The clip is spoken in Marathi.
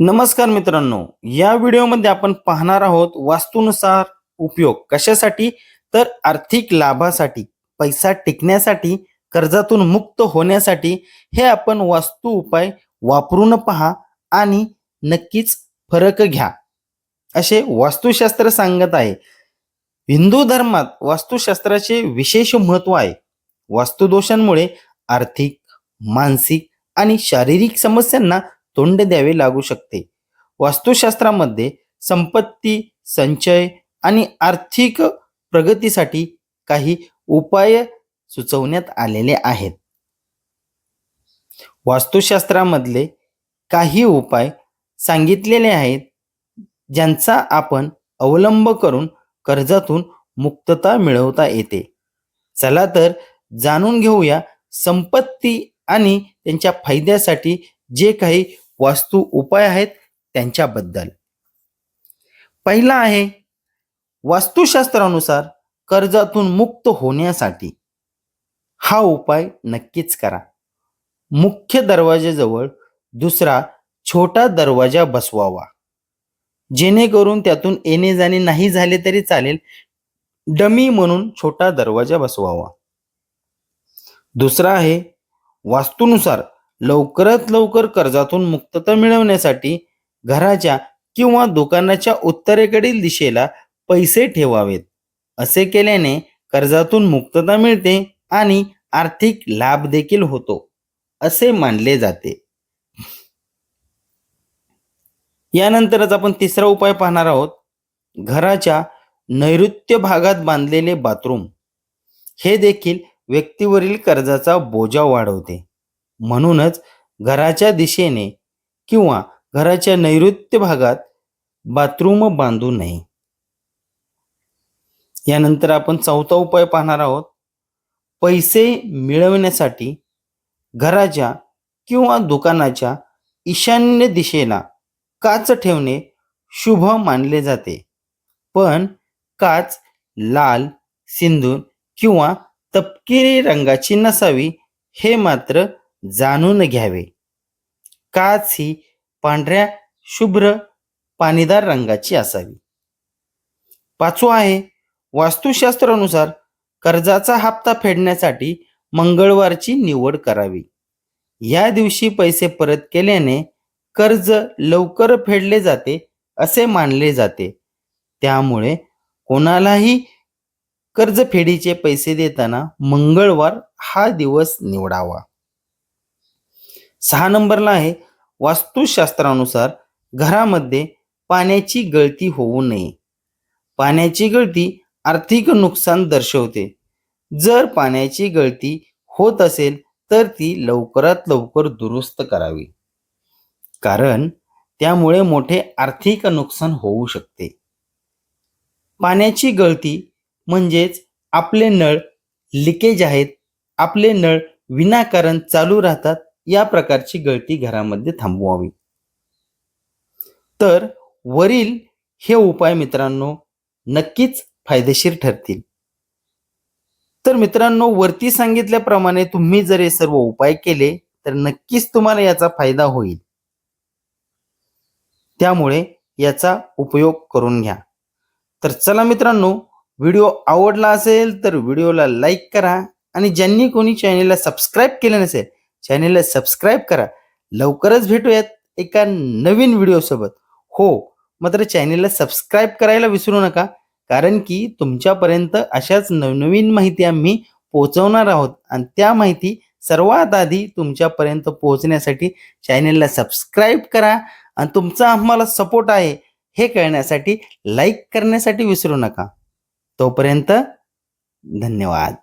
नमस्कार मित्रांनो या व्हिडिओमध्ये आपण पाहणार आहोत वास्तूनुसार उपयोग कशासाठी? तर आर्थिक लाभासाठी पैसा टिकण्यासाठी कर्जातून मुक्त होण्यासाठी हे आपण वास्तू उपाय वापरून पहा आणि नक्कीच फरक घ्या. असे वास्तुशास्त्र सांगत आहे. हिंदू धर्मात वास्तुशास्त्राचे विशेष महत्त्व आहे. वास्तुदोषांमुळे आर्थिक मानसिक आणि शारीरिक समस्यांना तोंड द्यावे लागू शकते. वास्तुशास्त्रामध्ये संपत्ती संचय आणि आर्थिक प्रगतीसाठी काही उपाय सुचवण्यात आलेले आहेत. वास्तुशास्त्रामधले काही उपाय सांगितलेले आहेत ज्यांचा आपण अवलंब करून कर्जातून मुक्तता मिळवता येते. चला तर जाणून घेऊया संपत्ती आणि त्यांच्या फायद्यासाठी जे काही वास्तू उपाय आहेत त्यांच्याबद्दल. पहिला आहे वास्तुशास्त्रानुसार कर्जातून मुक्त होण्यासाठी हा उपाय नक्कीच करा. मुख्य दरवाजाजवळ दुसरा छोटा दरवाजा बसवावा. जेणेकरून त्यातून येणे जाणे नाही झाले तरी चालेल डमी म्हणून छोटा दरवाजा बसवावा. दुसरा आहे वास्तूनुसार लवकरात लवकर कर्जातून मुक्तता मिळवण्यासाठी घराच्या किंवा दुकानाच्या उत्तरेकडील दिशेला पैसे ठेवावेत. असे केल्याने कर्जातून मुक्तता मिळते आणि आर्थिक लाभ देखील होतो असे मानले जाते. यानंतरच आपण तिसरा उपाय पाहणार आहोत. घराच्या नैऋत्य भागात बांधलेले बाथरूम. हे देखील व्यक्तीवरील कर्जाचा बोजा वाढवते. म्हणूनच घराच्या दिशेने किंवा घराच्या नैऋत्य भागात बाथरूम बांधू नये. यानंतर आपण चौथा उपाय पाहणार आहोत. पैसे मिळवण्यासाठी घराच्या किंवा दुकानाच्या ईशान्य दिशेला काच ठेवणे शुभ मानले जाते. पण काच लाल सिंदूर किंवा तपकिरी रंगाची नसावी हे मात्र जाणून घ्यावे. काच ही पांढऱ्या शुभ्र पाणीदार रंगाची असावी. पाचवा आहे वास्तुशास्त्रानुसार कर्जाचा हप्ता फेडण्यासाठी मंगळवारची निवड करावी. या दिवशी पैसे परत केल्याने कर्ज लवकर फेडले जाते असे मानले जाते. त्यामुळे कोणालाही कर्जफेडीचे पैसे देताना मंगळवार हा दिवस निवडावा. सहा नंबरला आहे. वास्तुशास्त्रानुसार घरामध्ये पाण्याची गळती होऊ नये. पाण्याची गळती आर्थिक नुकसान दर्शवते. जर पाण्याची गळती होत असेल तर ती लवकरात लवकर दुरुस्त करावी. कारण त्यामुळे मोठे आर्थिक नुकसान होऊ शकते. पाण्याची गळती म्हणजेच आपले नळ लिकेज आहेत. आपले नळ विनाकारण चालू राहतात. या प्रकारची गळती घरामध्ये थांबवावी. तर वरील हे उपाय मित्रांनो नक्कीच फायदेशीर ठरतील. तर मित्रांनो वरती सांगितल्याप्रमाणे तुम्ही जर हे सर्व उपाय केले तर नक्कीच तुम्हाला याचा फायदा होईल. त्यामुळे याचा उपयोग करून घ्या. तर चला मित्रांनो व्हिडिओ आवडला असेल तर व्हिडिओला लाईक करा आणि ज्यांनी कोणी चॅनेलला सबस्क्राईब केलं नसेल चॅनेलला सबस्क्राईब करा. लवकरच भेटूयात एका नवीन व्हिडिओसोबत. हो मात्र चॅनेलला सबस्क्राईब करायला विसरू नका कारण की तुमच्यापर्यंत अशाच नवनवीन माहिती आम्ही पोहोचवणार आहोत. आणि त्या माहिती सर्वात आधी तुमच्यापर्यंत पोहोचण्यासाठी चॅनेलला सबस्क्राईब करा आणि तुमचा आम्हाला सपोर्ट आहे हे कळण्यासाठी लाईक करण्यासाठी विसरू नका. तोपर्यंत धन्यवाद.